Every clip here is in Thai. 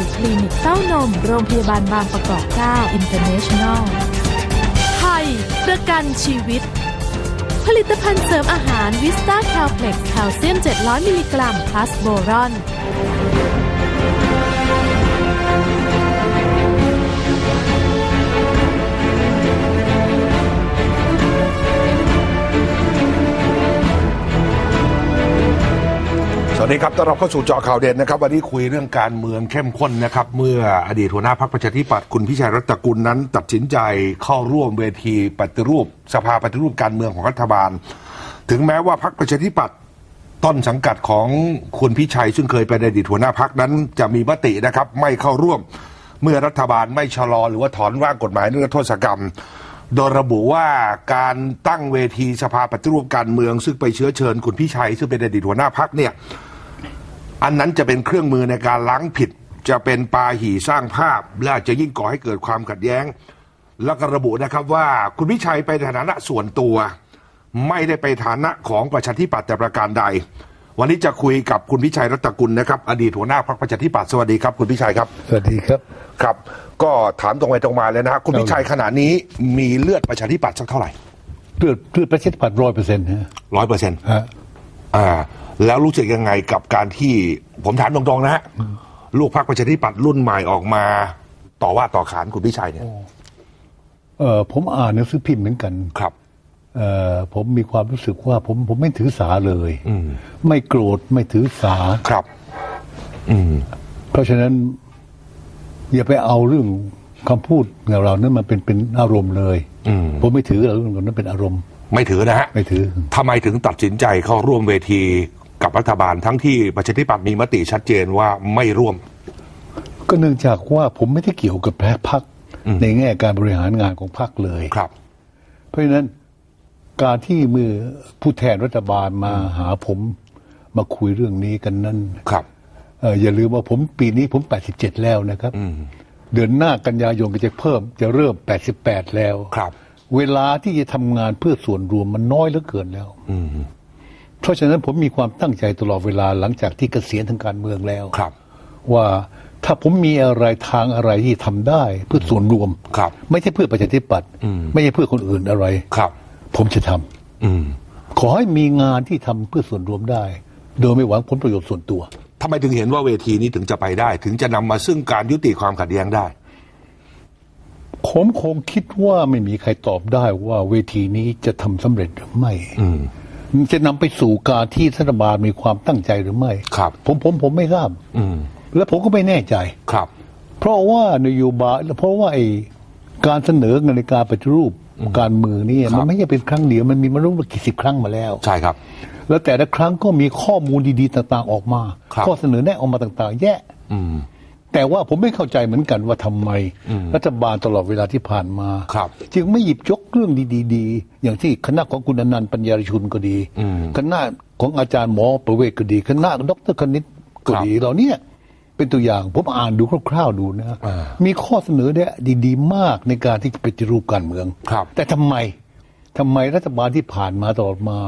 ยคลินิกเต้านม โรงพยาบาลบางประกอบ9 International ไทย ประกันชีวิต ผลิตภัณฑ์เสริมอาหารวิสตาแคลเพล็กซ์แคลเซียม 700 มิลลิกรัมพลัสโบรอน วัสดีครับต้อนรับเข้าสู่เจาะข่าวเด่นนะครับ วันนี้คุยเรื่องการเมืองเข้มข้นนะครับ เมื่ออดีตหัวหน้าพรรคประชาธิปัตย์คุณพิชัยรัตกุลนั้น ตัดสินใจเข้าร่วมเวทีปฏิรูป สภาปฏิรูปการเมืองของรัฐบาล ถึงแม้ว่าพรรคประชาธิปัตย์ต้นสังกัดของคุณพิชัย ซึ่งเคยเป็นอดีตหัวหน้าพรรคนั้น จะมีมตินะครับ ไม่เข้าร่วมเมื่อรัฐบาลไม่ชะลอหรือว่าถอนร่างกฎหมายนิรโทษกรรมโดยระบุว่าการตั้งเวทีสภาปฏิรูปการเมือง ซึ่งไปเชื้อเชิญคุณพิชัย ซึ่งเป็นอดีตหัวหน้าพรรคเนี่ย อันนั้นจะเป็นเครื่องมือในการล้างผิด จะเป็นปาหี่สร้างภาพ และอาจจะยิ่งก่อให้เกิดความขัดแย้ง แล้วก็ระบุนะครับว่าคุณพิชัยไปในฐานะส่วนตัว ไม่ได้ไปฐานะของประชาธิปัตย์แต่ประการใด วันนี้จะคุยกับคุณพิชัยรัตนกุลนะครับ อดีตหัวหน้าพรรคประชาธิปัตย์สวัสดีครับ คุณพิชัยครับสวัสดีครับครับ ก็ถามตรงไปตรงมาเลยนะฮะคุณพิชัยขณะนี้มีเลือดประชาธิปัตย์สักเท่าไหร่เลือดเลือดประชาธิปัตย์ร้อยเปอร์เซ็นต์ฮะร้อยเปอร์เซ็นต์ฮะอ่า แล้วรู้สึกยังไงกับการที่ผมถามตรงๆนะฮะลูกพรรคประชาธิปัตย์รุ่นใหม่ออกมา ต่อว่าต่อขานคุณพิชัยเนี่ยเอ่อผมอ่านหนังสือพิมพ์เหมือนกันครับ เอ่อผมมีความรู้สึกว่า ผมผมไม่ถือสาเลย อืมไม่โกรธไม่ถือสา ครับ อืม เพราะฉะนั้น อย่าไปเอาเรื่องคำพูดของเรานั้นมันเป็นเป็นอารมณ์เลย อืม ผมไม่ถือเรื่องนั้นเป็นอารมณ์ ไม่ถือนะฮะไม่ถือ ทำไมถึงตัดสินใจเข้าร่วมเวที กับรัฐบาลทั้งที่ประชาธิปัตย์มีมติชัดเจนว่าไม่ร่วม ก็เนื่องจากว่าผมไม่ได้เกี่ยวกับแพ้พักในแง่การบริหารงานของพักเลยครับ เพราะฉะนั้นการที่มือผู้แทนรัฐบาลมาหาผมมาคุยเรื่องนี้กันนั้นครับเอ่ออย่าลืมว่าผมปีนี้ผม 87 แล้วนะครับเดือนหน้ากันยายนก็จะเพิ่ม จะเริ่ม 88 แล้วครับ เวลาที่จะทำงานเพื่อส่วนรวมมันน้อยเหลือเกินแล้วอืม เพราะฉะนั้นผมมีความตั้งใจตลอดเวลาหลังจากที่เกษียณทางการเมืองแล้วครับ ว่าถ้าผมมีอะไรทางอะไรที่ทำได้เพื่อส่วนรวมครับ ไม่ใช่เพื่อประชาธิปัตย์ไม่ใช่เพื่อคนอื่นอะไรครับ ผมจะทำอืมขอให้มีงานที่ทำเพื่อส่วนรวมได้ โดยไม่หวังผลประโยชน์ส่วนตัวทำไมถึงเห็นว่าเวทีนี้ถึงจะไปได้ ถึงจะนำมาซึ่งการยุติความขัดแย้งได้ ผมคงคิดว่าไม่มีใครตอบได้ว่าเวทีนี้จะทำสำเร็จหรือไม่อืมมัน จะนำไปสู่การที่รัฐบาลมีความตั้งใจหรือไม่ครับ ผมผมผมไม่ทราบอืมและผมก็ไม่แน่ใจครับ เพราะว่านโยบายเพราะว่าไอ้การเสนอเงินในการปฏิรูปการเมืองนี่ครับมันไม่ใช่เป็นครั้งเดียวมันมีมารู้ว่ากี่สิบครั้งมาแล้วใช่ครับ แล้วแต่ละครั้งก็มีข้อมูลดีๆต่าง ๆ ออกมาครับข้อเสนอแนะออกมาต่าง ๆ แยะอืม แต่ว่าผมไม่เข้าใจเหมือนกันว่าทำไม รัฐบาลตลอดเวลาที่ผ่านมาครับจึงไม่หยิบยกเรื่องดีๆ อย่างที่คณะของคุณอนันต์ปัญญาชุนก็ดีอืมคณะของอาจารย์หมอประเวศก็ดี คณะดรคณิตก็ดีเหล่าเนี้ยเป็นตัวอย่างผมอ่านดูคร่าวๆดูนะอ่ามีข้อเสนอเนี่ยดี ๆ มากในการที่จะปฏิรูปการเมืองครับแต่ทำไม ทำไมรัฐบาลที่ผ่านมาตลอดมา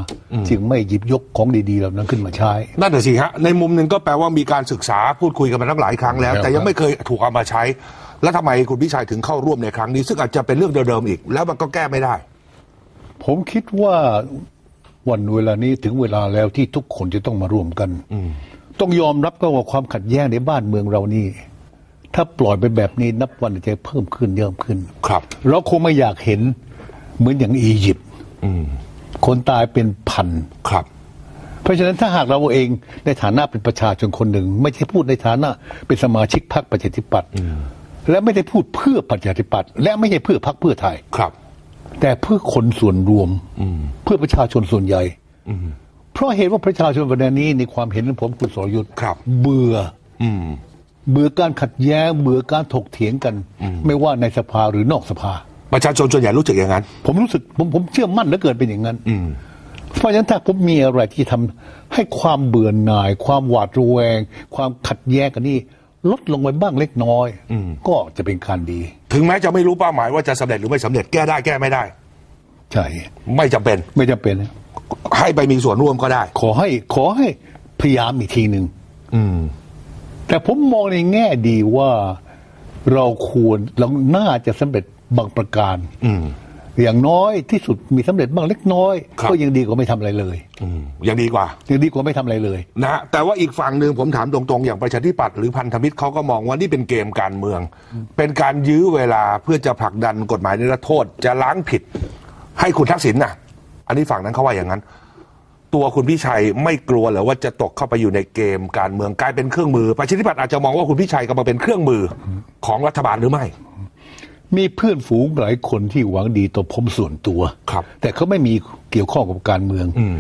จึงไม่หยิบยกของดีๆเหล่านั้นขึ้นมาใช้ นั่นแหะสิฮะในมุมหนึ่งก็แปลว่ามีการศึกษาพูดคุยกันมาทั้งหลายครั้งแล้วครับแต่ยังไม่เคยถูกเอามาใช้ แล้วทำไมคุณพิชัยถึงเข้าร่วมในครั้งนี้ ซึ่งอาจจะเป็นเรื่องเดิมๆอีก แล้วมันก็แก้ไม่ได้ ผมคิดว่าวันเวลานี้ถึงเวลาแล้วที่ทุกคนจะต้องมาร่วมกันต้องยอมรับก็ว่าความขัดแย้งในบ้านเมืองเรานี่ถ้าปล่อยไปแบบนี้นับวันจะเพิ่มขึ้นเยอะขึ้น ครับ เราคงไม่อยากเห็น เหมือนอย่างอียิปต์อืมคนตายเป็นพันครับ เพราะฉะนั้นถ้าหากเราเองในฐานะเป็นประชาชนคนหนึ่ง ไม่ใช่พูดในฐานะเป็นสมาชิกพรรคประชาธิปัตย์และไม่ได้พูดเพื่อประชาธิปัตย์และไม่ใช่เพื่อพรรคเพื่อไทยครับ แต่เพื่อคนส่วนรวมเพื่อประชาชนส่วนใหญ่เพราะเหตุว่าประชาชนวันนี้ในความเห็นของผมคุณสรยุทธ์ครับเบื่ออืมเบื่อการขัดแย้งเบื่อการถกเถียงกัน ไม่ว่าในสภาหรือนอกสภา ประชาชนส่วนใหญ่รู้สึกอย่างนั้น ผมรู้สึกผมผมเชื่อมั่นเหลือเกินเป็นอย่างนั้นอืมเพราะฉะนั้นถ้าผมมีอะไรที่ทำให้ความเบื่อหน่าย ความหวาดระแวง ความขัดแย้งกันนี่ลดลงไปบ้างเล็กน้อยก็จะเป็นการดี ถึงแม้จะไม่รู้เป้าหมายว่าจะสำเร็จหรือไม่สำเร็จแก้ได้แก้ไม่ได้ใช่ไม่จำเป็นไม่จำเป็นนะให้ไปมีส่วนร่วมก็ได้ ขอให้ ขอให้พยายามอีกทีหนึ่งอืมแต่ผมมองในแง่ดีว่าเราควรเราน่าจะสำเร็จ บางประการ อืมอย่างน้อยที่สุดมีสำเร็จบ้างเล็กน้อย ครับ ก็ยังดีกว่าไม่ทำอะไรเลยอืมยังดีกว่า ยังดีกว่าไม่ทำอะไรเลย นะฮะแต่ว่าอีกฝั่งหนึ่งผมถามตรงๆ อย่างประชาธิปัตย์หรือพันธมิตรเขาก็มองว่านี่เป็นเกมการเมือง เป็นการยื้อเวลาเพื่อจะผลักดันกฎหมายนิรโทษ จะล้างผิด ให้คุณทักษิณน่ะ อันนี้ฝั่งนั้นเขาว่าอย่างนั้น ตัวคุณพิชัยไม่กลัวเหรอว่าจะตกเข้าไปอยู่ในเกมการเมืองกลายเป็นเครื่องมือ ประชาธิปัตย์อาจจะมองว่าคุณพิชัยกำลังเป็นเครื่องมือของรัฐบาลหรือไม่ มีเพื่อนฝูงหลายคนที่หวังดีต่อผมส่วนตัวครับ แต่เขาไม่มีเกี่ยวข้องกับการเมืองอืม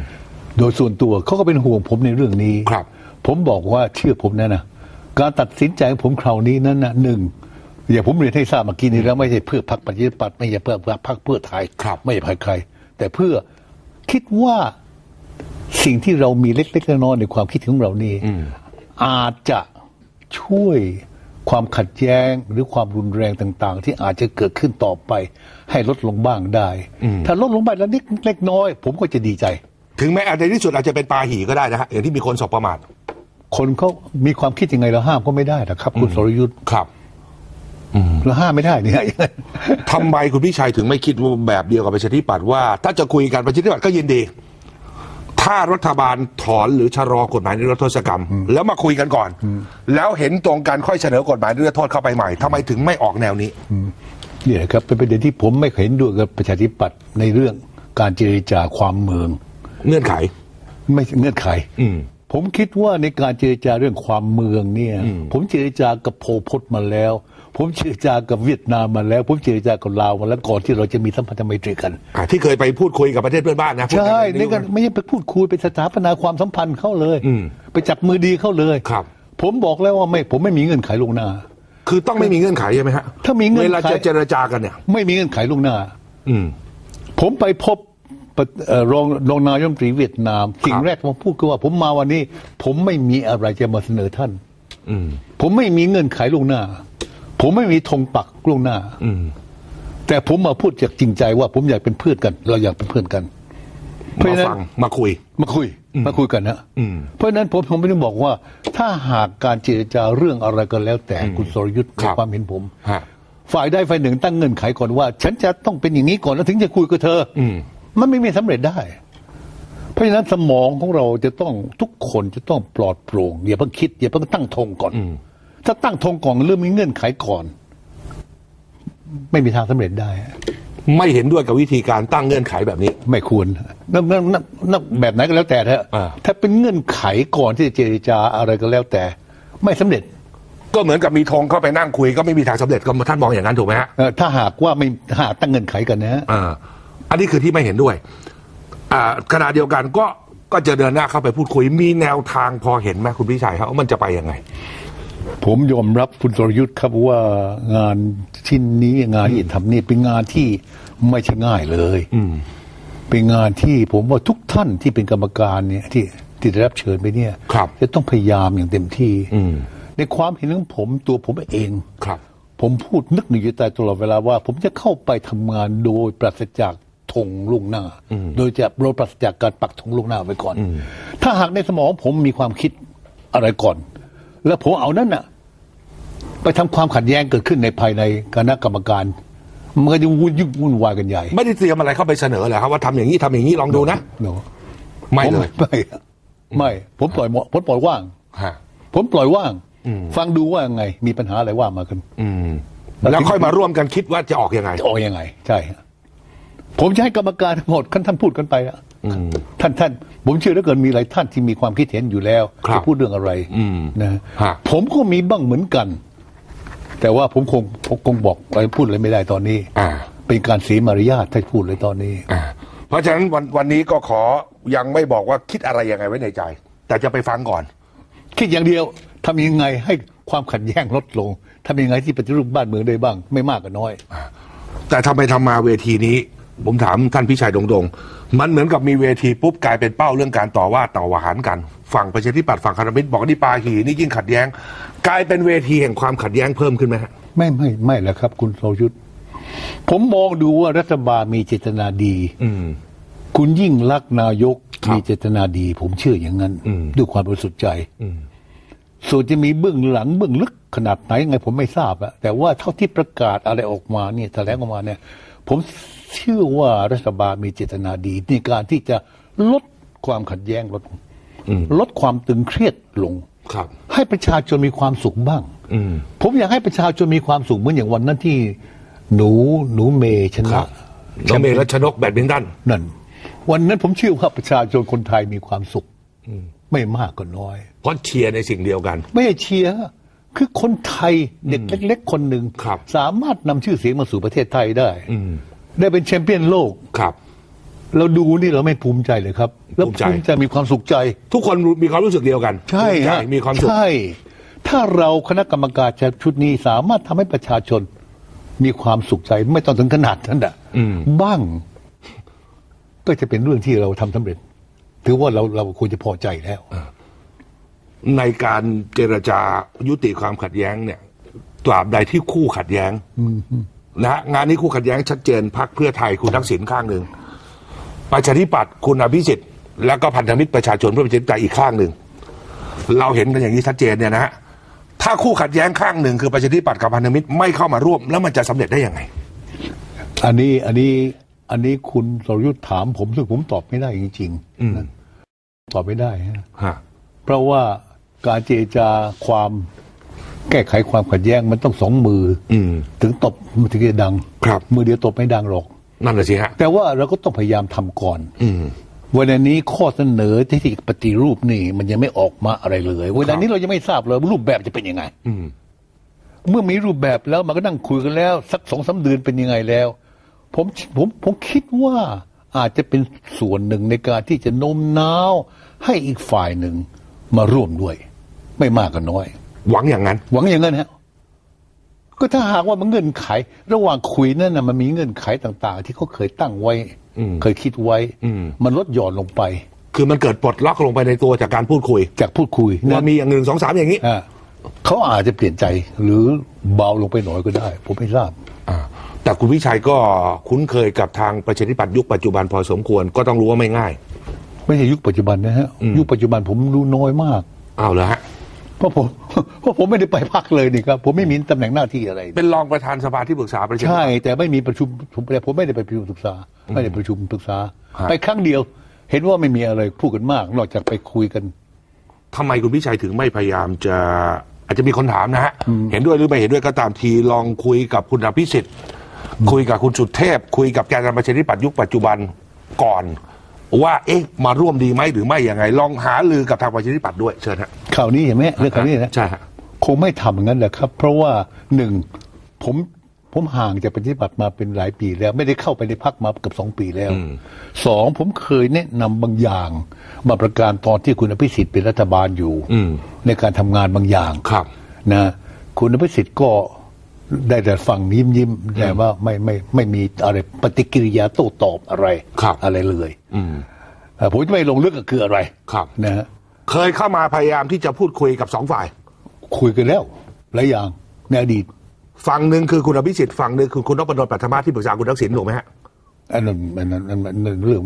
โดยส่วนตัวเขาก็เป็นห่วงผมในเรื่องนี้ครับ ผมบอกว่าเชื่อผมนะนะการตัดสินใจของผมคราวนี้นั้นนะหนึ่งอย่างผมเรียนให้ทราบเมื่อกี้นี้แล้วไม่ใช่เพื่อพรรคประชาธิปัตย์ไม่ใช่เพื่อพรรคเพื่อไทยครับไม่ใช่ใครใคร แต่เพื่อคิดว่าสิ่งที่เรามีเล็กๆน้อยๆในความคิดของเรานี่อาจจะช่วย ความขัดแย้งหรือความรุนแรงต่าง ๆ ที่อาจจะเกิดขึ้นต่อไป ให้ลดลงบ้างได้ ถ้าลดลงไปแล้วนิดเล็กน้อย ผมก็จะดีใจ ถึงแม้อาจจะในที่สุดอาจจะเป็นปาหีก็ได้นะฮะอย่างที่มีคนสบประมาทคนเขามีความคิดยังไงเราห้ามก็ไม่ได้นะครับ คุณสรยุทธ์ครับเราห้ามไม่ได้เนี่ยทำไมคุณพิชัยถึงไม่คิดว่าแบบเดียวกับประชาธิปัตย์ว่า ถ้าจะคุยกันประชาธิปัตย์ก็ยินดี ถ้ารัฐบาลถอนหรือชะลอกฎหมายนิรโทษกรรม แล้วมาคุยกันก่อน แล้วเห็นตรงกันค่อยเสนอกฎหมายนิรโทษเข้าไปใหม่ทำไมถึงไม่ออกแนวนี้นี่แหละครับเป็นประเด็นที่ผมไม่เห็นด้วยกับประชาธิปัตย์ในเรื่องการเจรจาความเมือง เงื่อนไข ไม่เงื่อนไขอืม ผมคิดว่าในการเจรจาเรื่องความเมืองเนี่ย ผมเจรจากับโพลพจน์มาแล้ว ผมเจรจากับเวียดนามมาแล้ว ผมเจรจากับลาวมาแล้วก่อนที่เราจะมีสัมพันธไมตรีกันอะที่เคยไปพูดคุยกับประเทศเพื่อนบ้านนะพูดกัใช่ในในการไม่ใช่ไปพูดคุยไปสถาปนาความสัมพันธ์เข้าเลยอืมไปจับมือดีเข้าเลยครับ ผมบอกแล้วว่าไม่ผมไม่มีเงื่อนไขลวงหน้า คือต้องไม่มีเงื่อนไขใช่ไหมฮะถ้ามีเงื่อนไขเวลาจะเจรจากันเนี่ย ไม่มีเงื่อนไขลวงหน้า อืมผมไปพบประเอ่อรองรองนายกรัฐมนตรีเวียดนามสิ่งแรกผมพูดคือว่าผมมาวันนี้ ผมไม่มีอะไรจะมาเสนอท่านอืมผมไม่มีเงื่อนไขล่วงหน้า ผมไม่มีธงปักล่วงหน้า อืมแต่ผมมาพูดจากจริงใจว่าผมอยากเป็นเพื่อนกัน เราอยากเป็นเพื่อนกันเพราะมาฉะนั้นฟังมาคุย มาคุย มาคุยกันนะอืมเพราะฉะนั้นผมผมไม่ได้บอกว่า ถ้าหากการเจรจาเรื่องอะไรก็แล้ว แต่คุณสรยุทธ์คในรับความเห็นผมฮะฝ่ายใดฝ่ายหนึ่งตั้งเงื่อนไขก่อนว่า ฉันจะต้องเป็นอย่างนี้ก่อนแล้วถึงจะคุยกับเธออมมันไม่มีสำเร็จได้ เพราะฉะนั้นสมองของเราจะต้องทุกคนจะต้องปลอดโปร่งอย่าเพิ่งคิดอย่าเพิ่งตั้งธงก่อน ถ้าตั้งธงก่อนเริ่มมีเงื่อนไขก่อน ไม่มีทางสำเร็จได้ ไม่เห็นด้วยกับวิธีการตั้งเงื่อนไขแบบนี้ ไม่ควรนั่นนั่นนั่นนั่นแบบไหนก็แล้วแต่เถอะอ่าถ้าเป็นเงื่อนไขก่อนที่จะเจรจาอะไรก็แล้วแต่ ไม่สำเร็จ ก็เหมือนกับมีธงเข้าไปนั่งคุย ก็ไม่มีทางสำเร็จก็ท่านมองอย่างนั้นถูกไหมฮะเอ่อถ้าหากว่าไม่หากตั้งเงื่อนไขกันนะฮะอ่าอันนี้คือที่ไม่เห็นด้วยอ่าขณะเดียวกันก็ก็จะเดินหน้าเข้าไปพูดคุยมีแนวทางพอเห็นไหมคุณพิชัยครับว่ามันจะไปยังไง ผมยอมรับคุณสรยุทธ์ครับว่างานชิ้นนี้งานที่ทำนี่เป็นงานที่ไม่ใช่ง่ายเลยอืมเป็นงานที่ผมว่าทุกท่านที่เป็นกรรมการเนี่ยที่ที่ได้รับเชิญไปเนี่ยครับจะต้องพยายามอย่างเต็มที่อืมในความเห็นของผมตัวผมเองครับ ผมพูดนึกในใจตลอดเวลาว่า ผมจะเข้าไปทำงานโดยปราศจากธงล่วงหน้า โดยจะโดยปราศจากการปักธงล่วงหน้าไว้ก่อน ถ้าหากในสมองผมมีความคิดอะไรก่อน แล้วผมเอานั่นน่ะ ไปทำความขัดแย้งเกิดขึ้นในภายในคณะกรรมการมันก็จะวุ่นยุ่งวุ่นวายกันใหญ่ ไม่ได้เตรียมอะไรเข้าไปเสนอเหรอครับว่าทำอย่างนี้ทำอย่างนี้ลองดูนะเนาะไม่เลยผมไม่ไม่ผมปล่อยหมดผมปล่อยว่างฮะผมปล่อยว่างฟังดูว่ายังไง มีปัญหาอะไรว่ามากัน อืมแล้วค่อยมาร่วมกันคิดว่าจะออกยังไงจะออกยังไง ใช่ฮะผมจะให้กรรมการทั้งหมดท่านท่านพูดกันไปอะ ท่านท่านผมเชื่อเหลือเกินมีหลายท่านที่มีความคิดเห็นอยู่แล้วครับจะพูดเรื่องอะไรอืมนะฮะผมก็มีบ้างเหมือนกัน แต่ว่าผมคงผมคงบอกอะไรพูดอะไรไม่ได้ตอนนี้อ่าเป็นการเสียมารยาทถ้าพูดเลยตอนนี้อ่าเพราะฉะนั้นวันวันนี้ก็ขอยังไม่บอกว่าคิดอะไรยังไงไว้ในใจ แต่จะไปฟังก่อน คิดอย่างเดียวทำยังไงให้ความขัดแย้งลดลงทำยังไงที่ปฏิรูปบ้านเมืองได้บ้าง ไม่มากก็น้อย แต่ทำไปทำมาเวทีนี้ ผมถามท่านพิชัยดงดงๆ มันเหมือนกับมีเวทีปุ๊บกลายเป็นเป้าเรื่องการต่อว่าต่อวาหารกัน ฝั่งประชาธิปัตย์ฝั่งคารามิตบอกว่านี่ปาหีนี่ยิ่งขัดแย้ง กลายเป็นเวทีแห่งความขัดแย้งเพิ่มขึ้นไหมฮะไม่ไม่ไม่แล้วครับ คุณโสยุทธผมมองดูว่ารัฐบาลมีเจตนาดี อืมคุณยิ่งรักษณ์นายกครับมีเจตนาดี ผมเชื่ออย่างนั้นอืมด้วยความบริสุทธิ์ใจอืมส่วนจะมีเบื้องหลังเบื้องลึกขนาดไหนยังไงผมไม่ทราบอะแต่ว่าเท่าที่ประกาศอะไรออกมาเนี่ยแถลงออกมาเนี่ย ผมเชื่อว่ารัฐบาลมีเจตนาดีในการที่จะลดความขัดแย้งลดลงลดความตึงเครียดลงครับ ให้ประชาชนมีความสุขบ้างอืมผมอยากให้ประชาชนมีความสุขเหมือนอย่างวันนั้นที่ หนูหนูเมย์ชคนะรับน้องเมย์รัชนกแบดมินตันนั่น วันนั้นผมเชื่อว่าประชาชนคนไทยมีความสุขไม่มากก็น้อย เพราะเชียร์ในสิ่งเดียวกัน ไม่ใช่เชียร์ คือคนไทยเด็กเล็ก ๆ คนหนึ่งครับสามารถนำชื่อเสียงมาสู่ประเทศไทยได้อืมได้เป็นแชมเปี้ยนโลกครับ เราดูนี่เราไม่ภูมิใจเลยครับแล้วภูมิใจภูมิใจมีความสุขใจ ทุกคนมีความรู้สึกเดียวกัน ใช่ภูมิใจฮะมีความสุขใช่ถ้าเราคณะกรรมการชุดนี้สามารถทำให้ประชาชน มีความสุขใจไม่ต้องถึงขนาดนั้นอะบ้าง ก็จะเป็นเรื่องที่เราทำสำเร็จ ถือว่าเราเราควรจะพอใจแล้ว ในการเจรจายุติความขัดแย้งเนี่ยตราบใดที่คู่ขัดแย้งนะฮะงานนี้คู่ขัดแย้งชัดเจนพักเพื่อไทยคุณทักษิณข้างหนึ่งประชาธิปัตย์คุณอภิสิทธิ์แล้วก็พันธมิตรประชาชนเพื่อประชาธิปไตยอีกข้างหนึ่งเราเห็นกันอย่างนี้ชัดเจนเนี่ยนะฮะถ้าคู่ขัดแย้งข้างหนึ่งคือประชาธิปัตย์กับพันธมิตรไม่เข้ามาร่วม แล้วมันจะสำเร็จได้ยังไง อันนี้อันนี้อันนี้คุณสรยุทธ์ถามผมซึ่งผมตอบไม่ได้จริงๆนะตอบไม่ได้ฮะฮะเพราะว่า การเจรจาความแก้ไขความขัดแย้งมันต้องสองมือออืม ถึงตบมันถึงจะดังครับ มือเดียวตบไม่ดังหรอก นั่นแหละสิฮะ แต่ว่าเราก็ต้องพยายามทำก่อน อืม วันนี้ข้อเสนอที่ที่ปฏิรูปนี่ มันยังไม่ออกมาอะไรเลย วันนี้เรายังไม่ทราบเลยว่ารูปแบบจะเป็นยังไง อืม เมื่อมีรูปแบบแล้วมันก็นั่งคุยกันแล้ว สักสองสาเดือนเป็นยังไงแล้ว ผมผมผมคิดว่าอาจจะเป็นส่วนหนึ่งในการที่จะโน้มน้าวให้อีกฝ่ายหนึ่งมาร่วมด้วย ไม่มากก็น้อย หวังอย่างนั้น หวังอย่างนั้นฮะก็ถ้าหากว่ามันเงื่อนไข ระหว่างคุยนั่นนะมันมีเงื่อนไขต่าง ๆ ที่เขาเคยตั้งไว้อืมเคยคิดไว้อืมมันลดหย่อนลงไป คือมันเกิดปลดล็อกลงไปในตัวจากการพูดคุย จากพูดคุยว่านะมีอย่างหนึ่งสองสามอย่างนี้อ่าเขาอาจจะเปลี่ยนใจหรือเบาลงไปหน่อยก็ได้ ผมไม่ทราบอ่าแต่คุณวิชัยก็คุ้นเคยกับทางประชาธิปัตย์ยุคปัจจุบันพอสมควรก็ต้องรู้ว่าไม่ง่าย ไม่ใช่ยุคปัจจุบันนะฮะ ยุคปัจจุบันผมรู้น้อยมากอ้าวเหรอฮะ เพราะผมเพราะผมไม่ได้ไปพักเลยนี่ครับ ผมไม่มีตำแหน่งหน้าที่อะไร เป็นรองประธานสภาที่ปรึกษาประชาธิใช่ปัตย์แต่ไม่มีประชุมผมผมไม่ได้ไปประชุมปรึกษา ไม่ได้ประชุมปรึกษาฮะไปครั้งเดียว เห็นว่าไม่มีอะไรพูดกันมาก นอกจากไปคุยกันทำไมคุณวิชัยถึงไม่พยายามจะอาจจะมีคนถามนะฮะเห็นด้วยหรือไม่เห็นด้วยก็ตามทีลองคุยกับคุณอภิสิทธิ์คุยกับคุณสุดเทพ คุยกับแกนนำประชาธิปัตย์ยุคปัจจุบันก่อน ว่าเอ๊ะมาร่วมดีไหมหรือไม่ยังไง ลองหาลือกับทางประชาธิปัตย์ด้วยเชิญฮะข่าวนี้เห็นไหมเรื่องข่าวนี้นะใช่ฮะคงไม่ทำอย่างนั้นแหละครับ เพราะว่าหนึ่งผมผมห่างจากปฏิบัติมาเป็นหลายปีแล้ว ไม่ได้เข้าไปในพักมาเกือบสองปีแล้วสองผมเคยแนะนำบางอย่าง มาประการตอนที่คุณอภิสิทธิ์เป็นรัฐบาลอยู่อืมในการทำงานบางอย่างครับ นะ คุณอภิสิทธิ์ก็ ได้แต่ฟังยิ้มยิ้มๆแต่ว่าไม่ไม่ไม่มีอะไรปฏิกิริยาโต้ตอบอะไรครับอะไรเลยอืมเอ่อผมจะไม่ลงลึกก็คืออะไรครับนะฮะเคยเข้ามาพยายามที่จะพูดคุยกับสองฝ่าย คุยกันแล้วหลายอย่างในอดีตฝั่งหนึ่งคือคุณอภิสิทธิ์ฝั่งหนึ่งคือคุณนพดลปัทมาที่ปรึกษาคุณทักษิณถูกไหมฮะอันนั้นอันนั้นอันนั้นอันนั้นเรื่อง